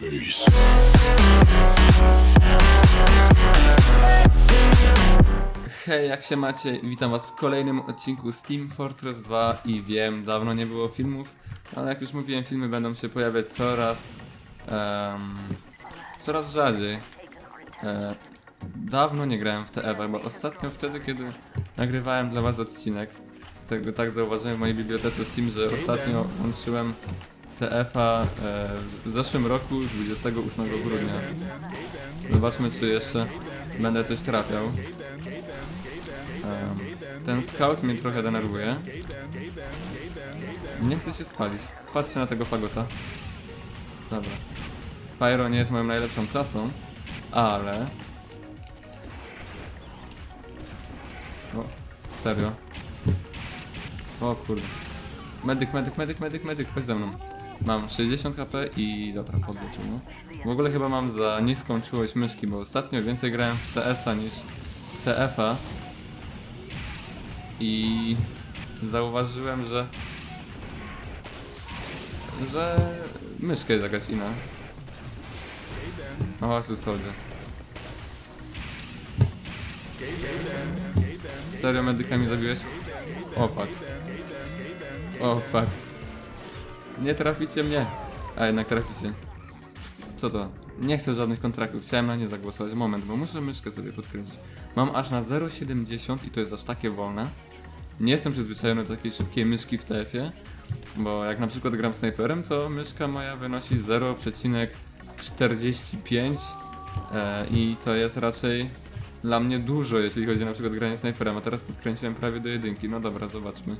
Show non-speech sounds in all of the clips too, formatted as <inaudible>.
face. Hej, jak się macie? Witam was w kolejnym odcinku z Team Fortress 2 i wiem, dawno nie było filmów, ale jak już mówiłem, filmy będą się pojawiać coraz em, coraz rzadziej. E, dawno nie grałem w TF, bo ostatnio wtedy, kiedy nagrywałem dla was odcinek, z tego tak zauważyłem w mojej bibliotece Steam, że ostatnio łączyłem TF-a e, w zeszłym roku, 28 grudnia. Zobaczmy, czy jeszcze będę coś trafiał. Ten scout mnie trochę denerwuje. Nie chcę się spalić. Patrzcie na tego fagota. Dobra. Pyro nie jest moją najlepszą klasą, ale... O, serio. O kurde. Medyk, medyk, medyk, medyk, medyk, chodź ze mną. Mam 60 HP i dobra, podleczył, no. W ogóle chyba mam za niską czułość myszki, bo ostatnio więcej grałem w CS-a niż TF-a. I zauważyłem, że że myszka jest jakaś inna. No chodź tu sobie. Serio medykami zabiłeś? O fuck. O fuck. Nie traficie mnie. A jednak traficie. Co to? Nie chcę żadnych kontraktów, chciałem na nie zagłosować. Moment, bo muszę myszkę sobie podkręcić. Mam aż na 0,70 i to jest aż takie wolne. Nie jestem przyzwyczajony do takiej szybkiej myszki w TF-ie, bo jak na przykład gram snajperem, to myszka moja wynosi 0,45 e, i to jest raczej dla mnie dużo, jeśli chodzi na przykład granie snajperem, a teraz podkręciłem prawie do jedynki. No dobra, zobaczmy.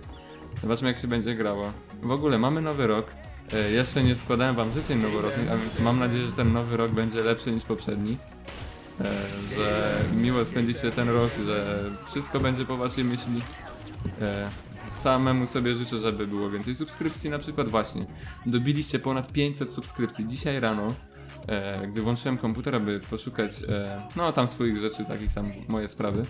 Zobaczmy jak się będzie grało. W ogóle mamy nowy rok. E, jeszcze nie składałem wam życzeń noworocznych, a więc mam nadzieję, że ten nowy rok będzie lepszy niż poprzedni. E, że miło spędzicie ten rok, że wszystko będzie po waszej myśli. E, samemu sobie życzę, żeby było więcej subskrypcji. Na przykład właśnie, dobiliście ponad 500 subskrypcji dzisiaj rano. E, gdy włączyłem komputer, aby poszukać e, no tam swoich rzeczy, takich tam moje sprawy.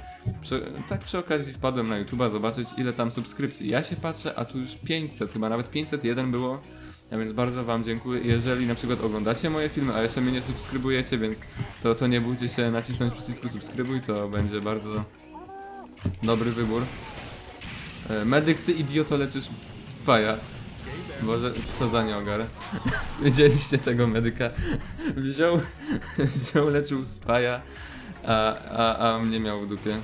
Przy, tak przy okazji wpadłem na YouTube'a zobaczyć ile tam subskrypcji. Ja się patrzę, a tu już 500, chyba nawet 501 było. A więc bardzo wam dziękuję. Jeżeli na przykład oglądacie moje filmy, a jeszcze mnie nie subskrybujecie, więc to, to nie bójcie się nacisnąć przycisku subskrybuj, to będzie bardzo dobry wybór. E, medyk, ty idioto leczysz spaja. Boże, co za nieogar. Widzieliście tego medyka? Wziął, wziął leczył spaja, a, a, a mnie miał w dupie.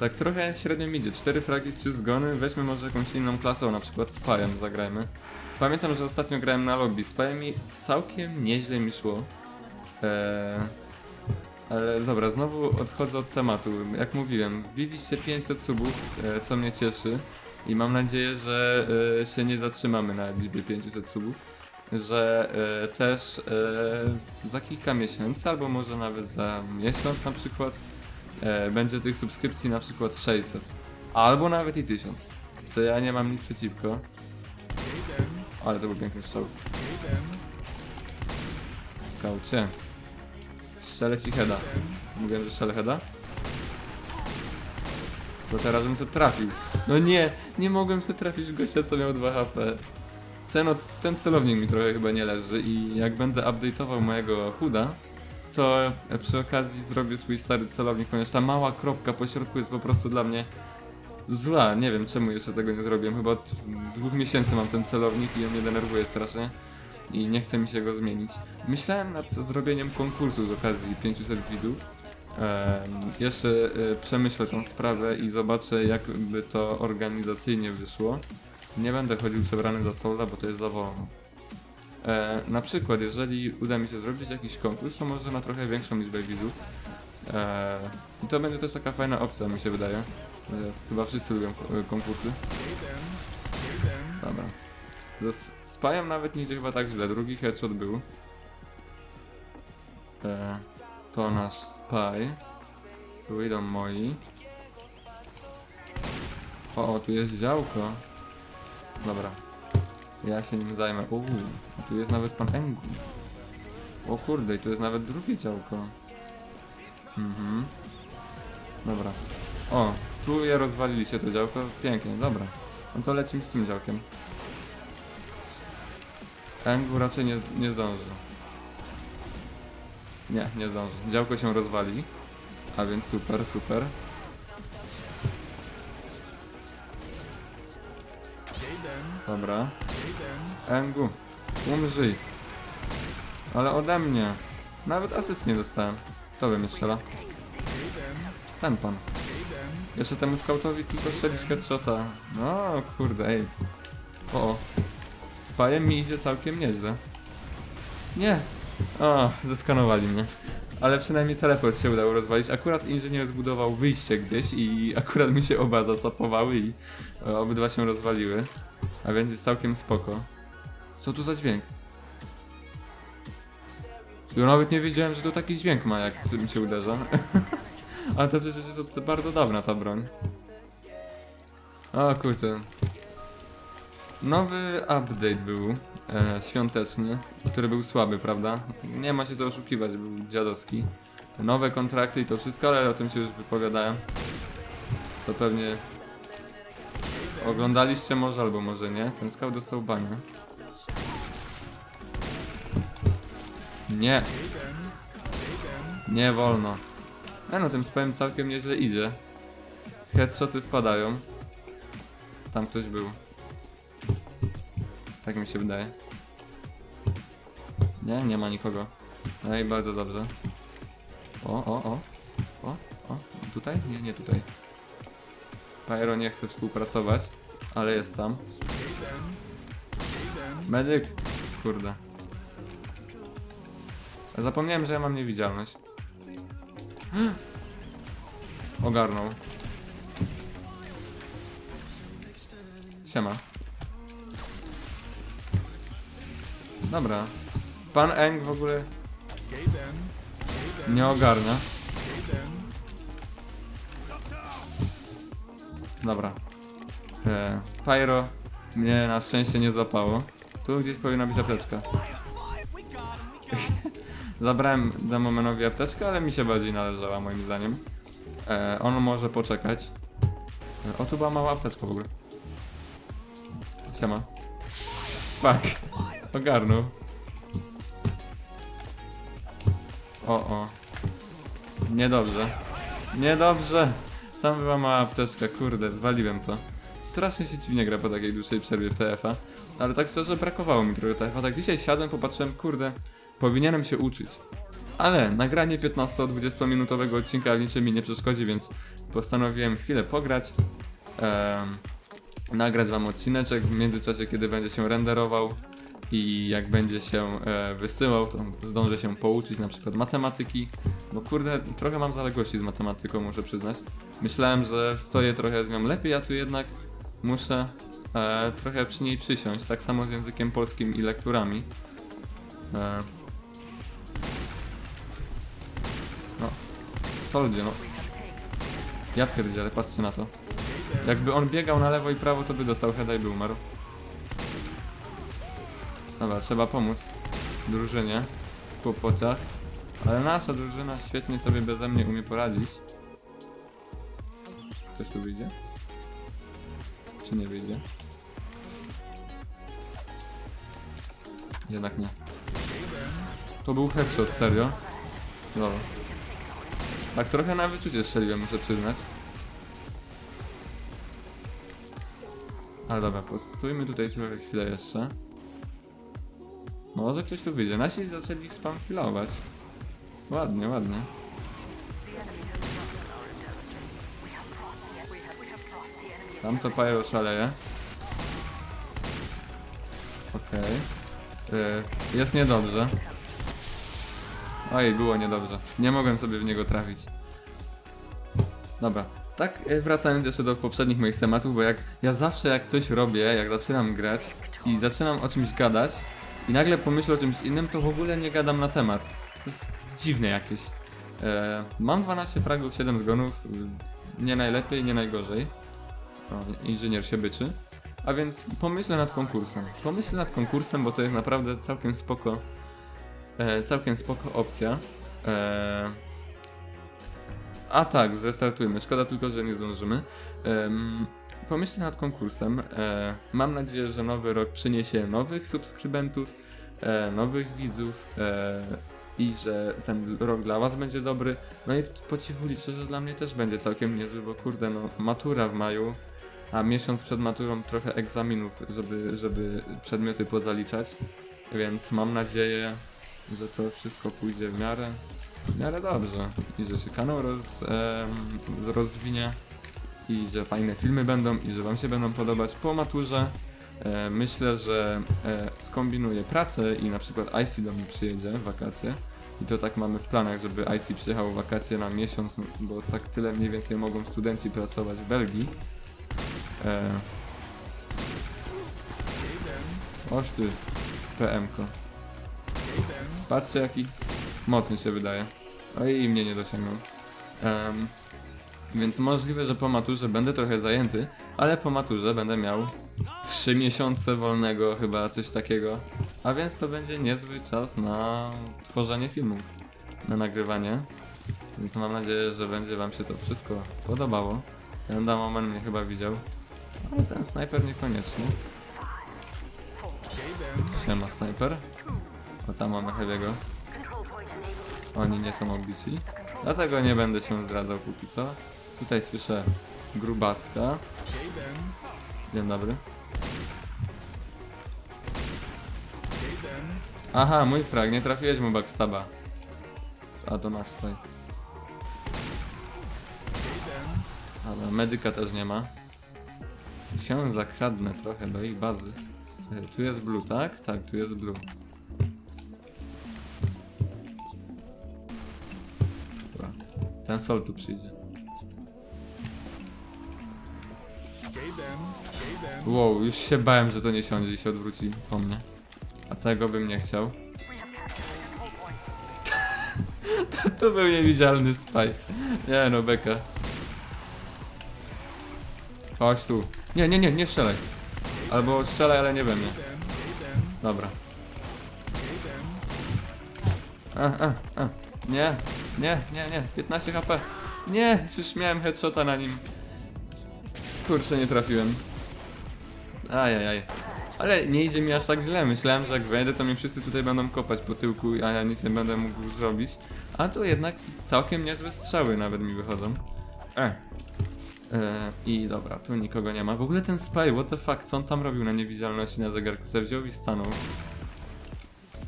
Tak trochę średnio mi idzie. 4 fragi, 3 zgony. Weźmy może jakąś inną klasą, na przykład spajem zagrajmy. Pamiętam, że ostatnio grałem na lobby. Spajem mi całkiem nieźle mi szło. Eee, ale dobra, znowu odchodzę od tematu. Jak mówiłem, wbiliście 500 subów, e, co mnie cieszy. I mam nadzieję, że e, się nie zatrzymamy na liczbie 500 subów. Że e, też e, za kilka miesięcy, albo może nawet za miesiąc na przykład, będzie tych subskrypcji na przykład 600. Albo nawet i 1000. Co ja nie mam nic przeciwko. Ale to był piękny strzał. Skaucie. Strzelę ci heada. Mówiłem, że strzelę heada? To teraz bym to trafił. No nie, nie mogłem sobie trafić gościa, co miał 2 HP. Ten, od- ten celownik mi trochę chyba nie leży i jak będę update'ował mojego huda, to przy okazji zrobię swój stary celownik, ponieważ ta mała kropka po środku jest po prostu dla mnie zła. Nie wiem czemu jeszcze tego nie zrobiłem. Chyba od dwóch miesięcy mam ten celownik i on mnie denerwuje strasznie. I nie chce mi się go zmienić. Myślałem nad zrobieniem konkursu z okazji 500 widzów. Jeszcze e, przemyślę tą sprawę i zobaczę jak by to organizacyjnie wyszło. Nie będę chodził przebrany za solda, bo to jest za wolno. E, na przykład, jeżeli uda mi się zrobić jakiś konkurs, to może na trochę większą liczbę widzów. E, I to będzie też taka fajna opcja, mi się wydaje. E, chyba wszyscy lubią e, konkursy. Dobra. Ze nawet nie idzie chyba tak źle. Drugi headshot był. E, to nasz spy. Tu idą moi. O, o, tu jest działko. Dobra. Ja się nim zajmę. Uuu, tu jest nawet pan Engu. O kurde, i tu jest nawet drugie działko. Mhm. Dobra. O, tu je rozwaliliście to działko. Pięknie, dobra. No to lecimy z tym działkiem. Engu raczej nie, nie zdąży. Nie, nie zdąży. Działko się rozwali. A więc super, super. Dobra. Engu, umrzyj. Ale ode mnie. Nawet asyst nie dostałem. To mnie strzela. Ten pan. Jeszcze temu skautowi tylko strzelić headshota. No kurde, ej. O, o. Z mi idzie całkiem nieźle. Nie. O, zeskanowali mnie. Ale przynajmniej teleport się udało rozwalić. Akurat inżynier zbudował wyjście gdzieś i akurat mi się oba zasapowały i e, obydwa się rozwaliły. A więc jest całkiem spoko. Co tu za dźwięk? Ja nawet nie wiedziałem, że to taki dźwięk ma, jak którym się uderza. <laughs> Ale to przecież jest od bardzo dawna ta broń. O kurczę. Nowy update był e, świąteczny, który był słaby, prawda? Nie ma się co oszukiwać, był dziadowski. Nowe kontrakty i to wszystko, ale o tym się już wypowiadałem. To pewnie oglądaliście może albo może nie. Ten skał dostał banie. Nie. Nie wolno. E no, tym spałem całkiem nieźle idzie. Headshoty wpadają. Tam ktoś był. Tak mi się wydaje. Nie, nie ma nikogo. No i bardzo dobrze. O, o, o. O, o. Tutaj? Nie, nie tutaj. Pyro nie chce współpracować, ale jest tam. Medyk! Kurde. Zapomniałem, że ja mam niewidzialność. <gasps> Ogarnął. Siema. Dobra. Pan Eng w ogóle nie ogarnia. Dobra. E, Pyro mnie na szczęście nie złapało. Tu gdzieś powinna być apteczka. <laughs> Zabrałem Demomenowi apteczkę, ale mi się bardziej należała moim zdaniem. E, on może poczekać. E, o, tu była mała apteczka w ogóle. Siema. Fuck. Ogarnął. O, o. Niedobrze. Niedobrze. Tam była mała apteczka, kurde, zwaliłem to. Strasznie się dziwnie gra po takiej dłuższej przerwie w TF-a. Ale tak szczerze brakowało mi trochę TF-a. Tak dzisiaj siadłem, popatrzyłem, kurde, powinienem się uczyć. Ale nagranie 15-20 minutowego odcinka w niczym mi nie przeszkodzi, więc postanowiłem chwilę pograć. Em, nagrać wam odcineczek w międzyczasie, kiedy będzie się renderował i jak będzie się e, wysyłał, to zdążę się pouczyć na przykład matematyki. Bo kurde, trochę mam zaległości z matematyką, muszę przyznać. Myślałem, że stoję trochę z nią lepiej, a tu jednak muszę e, trochę przy niej przysiąść. Tak samo z językiem polskim i lekturami. E, no, soldzie, no. Ja pierdzielę, patrzcie na to. Jakby on biegał na lewo i prawo, to by dostał heada i by umarł. Dobra, trzeba pomóc drużynie w kłopotach. Ale nasza drużyna świetnie sobie beze mnie umie poradzić. Ktoś tu wyjdzie? Czy nie wyjdzie? Jednak nie. To był headshot, serio? Dobra. Tak trochę na wyczucie strzeliłem, muszę przyznać. Ale dobra, postójmy tutaj trochę chwilę jeszcze. Może ktoś tu wyjdzie. Nasi zaczęli spam filować. Ładnie, ładnie. Tam to pyro szaleje. Okej. Y, Jest niedobrze. Oj, było niedobrze. Nie mogłem sobie w niego trafić. Dobra. Tak, y, wracając jeszcze do poprzednich moich tematów, bo jak ja zawsze jak coś robię, jak zaczynam grać i zaczynam o czymś gadać i nagle pomyślę o czymś innym, to w ogóle nie gadam na temat. To jest dziwne jakieś. E, mam 12 fragów, 7 zgonów. Nie najlepiej, nie najgorzej. O, inżynier się byczy. A więc pomyślę nad konkursem. Pomyślę nad konkursem, bo to jest naprawdę całkiem spoko. E, całkiem spoko opcja. E, a tak, zrestartujmy. Szkoda tylko, że nie zdążymy. Em, pomyślę nad konkursem. E, mam nadzieję, że nowy rok przyniesie nowych subskrybentów, e, nowych widzów, e, i że ten rok dla was będzie dobry. No i po cichu liczę, że dla mnie też będzie całkiem niezły, bo kurde, no matura w maju, a miesiąc przed maturą trochę egzaminów, żeby, żeby przedmioty pozaliczać, więc mam nadzieję, że to wszystko pójdzie w miarę, w miarę dobrze i że się kanał roz, rozwinie i że fajne filmy będą i że wam się będą podobać po maturze. E, myślę, że e, skombinuję pracę i na przykład IC do mnie przyjedzie w wakacje. I to tak mamy w planach, żeby IC przyjechał w wakacje na miesiąc, bo tak tyle mniej więcej mogą studenci pracować w Belgii. E, oż ty, PM-ko. Patrzcie jaki mocny się wydaje. Oj, i mnie nie dosięgnął. Em, więc możliwe, że po maturze będę trochę zajęty, ale po maturze będę miał 3 miesiące wolnego, chyba coś takiego. A więc to będzie niezły czas na tworzenie filmów, na nagrywanie. Więc mam nadzieję, że będzie Wam się to wszystko podobało. Ten Damoman mnie chyba widział, ale ten snajper niekoniecznie. Siema snajper. O tam mamy Heavy'ego. Oni nie są obici. Dlatego nie będę się zdradzał póki co. Tutaj słyszę grubaska. Dzień dobry. Aha, mój frag, nie trafiłeś mu backstaba. A to masz tutaj. Ale medyka też nie ma. Się zakradnę trochę do ich bazy. E, Tu jest blue, tak? Tak, tu jest blue. Ten sol tu przyjdzie. Wow, już się bałem, że to nie siądzie i się odwróci po mnie. A tego bym nie chciał. <laughs> to, to był niewidzialny spy. Nie no, beka. Chodź tu. Nie, nie, nie, nie strzelaj. Albo strzelaj, ale nie we mnie. Dobra. A, a, a. Nie, nie, nie, nie. 15 HP. Nie, już miałem headshota na nim. Kurczę, nie trafiłem. Ajajaj. Ale nie idzie mi aż tak źle. Myślałem, że jak wejdę, to mnie wszyscy tutaj będą kopać po tyłku, a ja nic nie będę mógł zrobić. A tu jednak całkiem niezłe strzały nawet mi wychodzą. E. E, I dobra, tu nikogo nie ma. W ogóle ten spy, what the fuck, co on tam robił na niewidzialności na zegarku? Se wziął i stanął.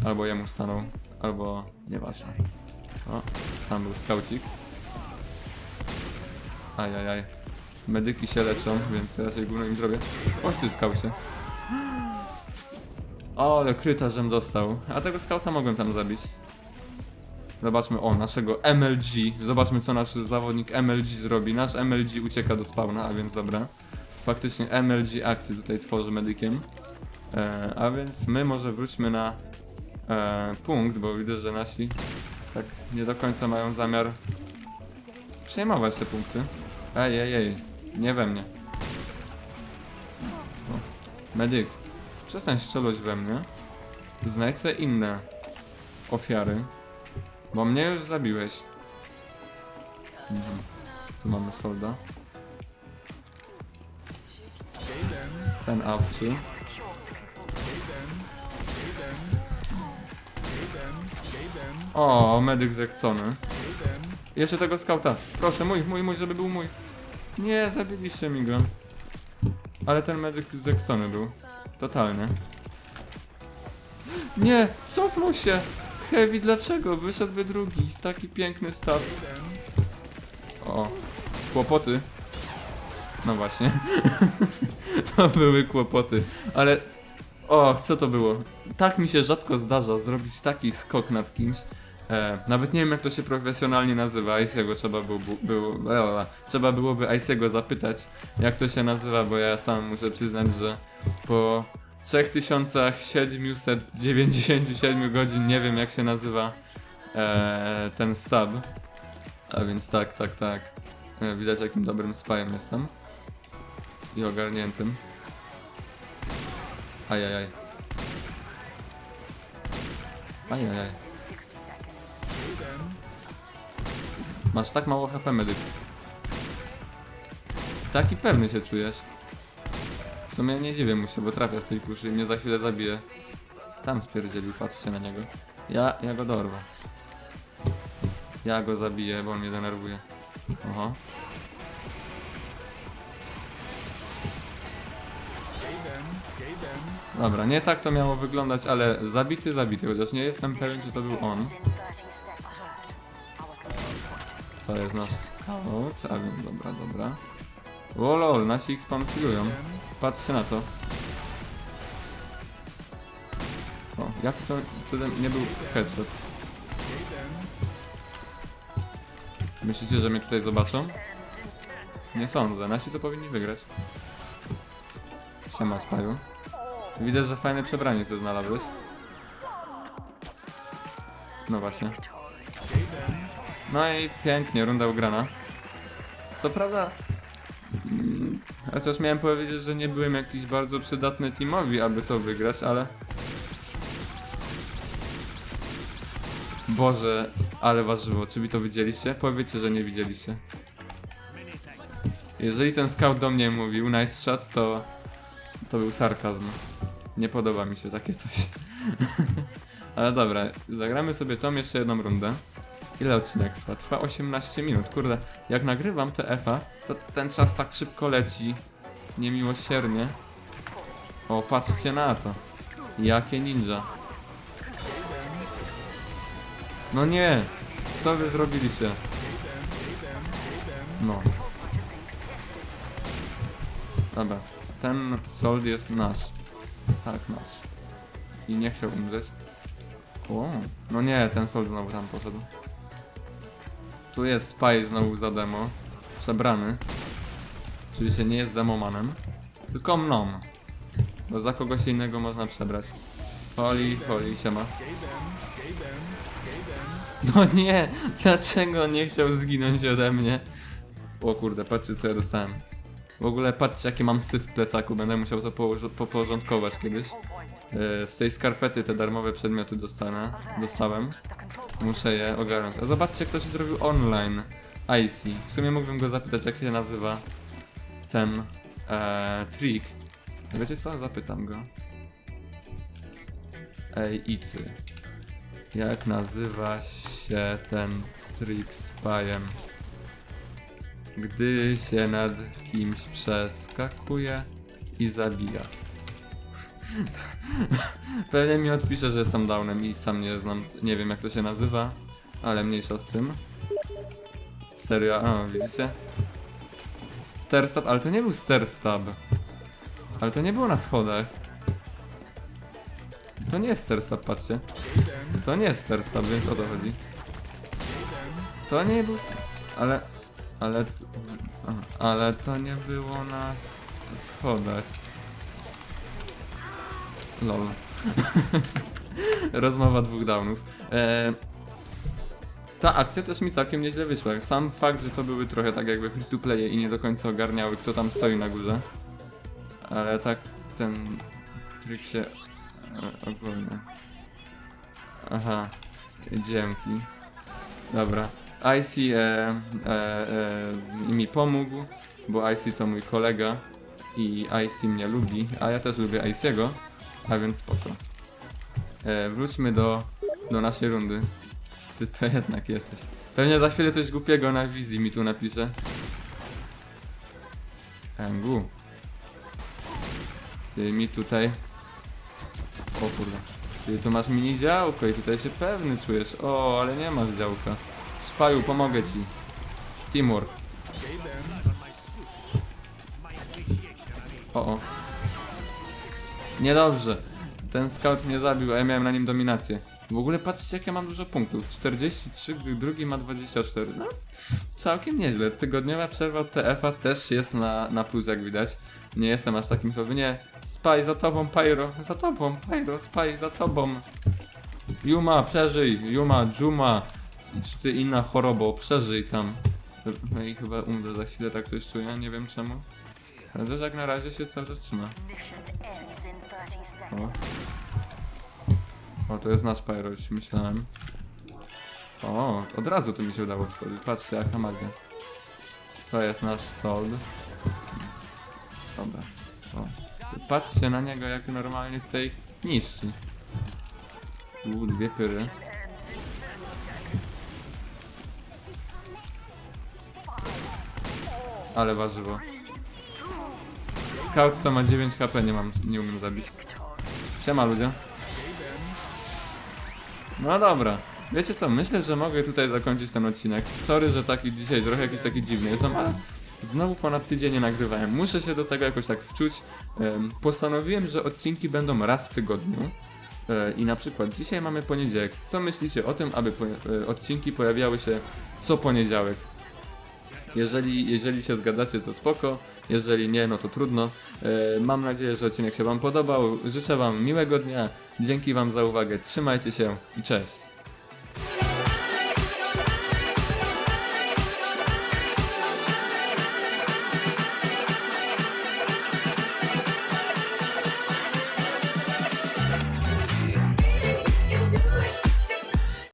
Albo jemu stanął, albo nieważne. O, tam był skaucik. Ajajaj. Medyki się leczą, więc raczej gówno im zrobię. Chodź ty skaucie. O, ale kryta, żem dostał. A tego skauta mogłem tam zabić. Zobaczmy, o, naszego MLG. Zobaczmy, co nasz zawodnik MLG zrobi. Nasz MLG ucieka do spawna, a więc dobra. Faktycznie MLG akcji tutaj tworzy medykiem. E, a więc my może wróćmy na e, punkt, bo widzę, że nasi tak nie do końca mają zamiar przejmować te punkty. Ej, ej, ej, nie we mnie. O, medyk, przestań strzelać we mnie. Znajdź sobie inne ofiary. Bo mnie już zabiłeś. Mhm. Tu mamy solda. Ten awczy. O, medyk zechcony. Jeszcze tego skauta. Proszę, mój, mój, mój, żeby był mój. Nie, zabiliście mi. Ale ten medyk zechcony był. Totalnie. Nie, cofnął się. Heavy, dlaczego? Wyszedłby drugi. Taki piękny staw. O, kłopoty. No właśnie. <laughs> to były kłopoty. Ale, o, co to było? Tak mi się rzadko zdarza zrobić taki skok nad kimś. E, nawet nie wiem jak to się profesjonalnie nazywa, Ice'ego trzeba było, było, trzeba byłoby Ice'ego zapytać jak to się nazywa, bo ja sam muszę przyznać, że po 3797 godzin nie wiem jak się nazywa e, ten sub. A więc tak, tak, tak. E, widać jakim dobrym spajem jestem. I ogarniętym. Ajajaj. Ajajaj. Masz tak mało HP medyk. Taki pewny się czujesz. W sumie nie dziwię mu się, bo trafia z tej kuszy i mnie za chwilę zabije. Tam spierdzielił, patrzcie na niego. Ja, ja go dorwę. Ja go zabiję, bo on mnie denerwuje. Oho. Dobra, nie tak to miało wyglądać, ale zabity, zabity, chociaż nie jestem pewien, czy to był on. To jest nasz scout, a więc dobra, dobra. O lol, nasi ich spampilują. Patrzcie na to. O, jak to wtedy nie był headshot? Myślicie, że mnie tutaj zobaczą? Nie sądzę, nasi to powinni wygrać. Siema, Spaju. Widzę, że fajne przebranie sobie znalazłeś. No właśnie. No i pięknie, runda ugrana. Co prawda... mm, Chociaż miałem powiedzieć, że nie byłem jakiś bardzo przydatny teamowi, aby to wygrać, ale... Boże, ale warzywo, czy wy to widzieliście? Powiedzcie, że nie widzieliście. Jeżeli ten scout do mnie mówił nice shot, to... To był sarkazm. Nie podoba mi się takie coś. <laughs> Ale dobra, zagramy sobie tą jeszcze jedną rundę. Ile odcinek trwa? Trwa 18 minut. Kurde, jak nagrywam te FA, to ten czas tak szybko leci. Niemiłosiernie. O, patrzcie na to. Jakie ninja. No nie! Co wy zrobiliście? No. Dobra, ten sold jest nasz. Tak, nasz. I nie chciał umrzeć. O, no nie, ten sold znowu tam poszedł. Tu jest Spy znowu za demo. Przebrany. Czyli się nie jest demomanem. Tylko mną. Bo za kogoś innego można przebrać. Holi, holi, siema. No nie! Dlaczego nie chciał zginąć ode mnie? O kurde, patrzcie co ja dostałem. W ogóle patrzcie jakie mam syf w plecaku, będę musiał to poporządkować kiedyś. E, Z tej skarpety te darmowe przedmioty dostanę, dostałem. Muszę je ogarnąć. A zobaczcie, kto się zrobił online. IC. W sumie mógłbym go zapytać, jak się nazywa ten e, trik. Wiecie co? Zapytam go. Ej, Icy. Jak nazywa się ten trik z pajem? Gdy się nad kimś przeskakuje i zabija. <laughs> Pewnie mi odpisze, że jestem downem i sam nie znam, nie wiem jak to się nazywa, ale mniejsza z tym. Serio, o widzicie? Sterstab, ale to nie był Sterstab. Ale to nie było na schodach. To nie jest Sterstab, patrzcie. To nie jest Sterstab, więc o to chodzi. To nie był... Ale... Ale... Ale to nie było na schodach. Lol. <laughs> Rozmowa dwóch downów. E, ta akcja też mi całkiem nieźle wyszła. Sam fakt, że to były trochę tak jakby free to playe i nie do końca ogarniały, kto tam stoi na górze. Ale tak ten trik się e, ogólnie. Aha, dzięki. Dobra. IC e, e, e, mi pomógł, bo IC to mój kolega i IC mnie lubi, a ja też lubię IC'ego, a więc spoko. E, wróćmy do, do naszej rundy. Ty to jednak jesteś. Pewnie za chwilę coś głupiego na wizji mi tu napisze. Engu. Ty mi tutaj... O kurde. Ty tu masz mini działko i tutaj się pewny czujesz. O, ale nie masz działka. Szpaju, pomogę ci. Teamwork. O, o. Niedobrze. Ten scout mnie zabił, a ja miałem na nim dominację. W ogóle patrzcie, jak ja mam dużo punktów. 43, gdy drugi ma 24. No, całkiem nieźle. Tygodniowa przerwa od TF-a też jest na, na plus, jak widać. Nie jestem aż takim słabym. Nie, Spy, za tobą, Pyro. Za tobą, Pyro, Spy, za tobą. Yuma, przeżyj. Yuma, Juma. Czy ty inna chorobo, przeżyj tam. No i chyba umrę za chwilę, tak coś czuję, nie wiem czemu. Ale jak na razie się cały czas trzyma. O. O, to jest nasz Pyro, już myślałem. O, od razu tu mi się udało schodzić. Patrzcie, jaka magia. To jest nasz sold. Dobra. O. Patrzcie na niego, jak normalnie tutaj niszczy. U, dwie pyry. Ale warzywo. Co ma 9 HP, nie mam, nie umiem zabić. Siema ludzie. No dobra. Wiecie co, myślę, że mogę tutaj zakończyć ten odcinek. Sorry, że taki dzisiaj trochę jakiś taki dziwny jestem, ale znowu ponad tydzień nie nagrywałem. Muszę się do tego jakoś tak wczuć. Em, Postanowiłem, że odcinki będą raz w tygodniu. E, I na przykład dzisiaj mamy poniedziałek. Co myślicie o tym, aby e, odcinki pojawiały się co poniedziałek? Jeżeli, jeżeli się zgadzacie, to spoko. Jeżeli nie, no to trudno. E, mam nadzieję, że odcinek się Wam podobał. Życzę Wam miłego dnia. Dzięki Wam za uwagę. Trzymajcie się i cześć.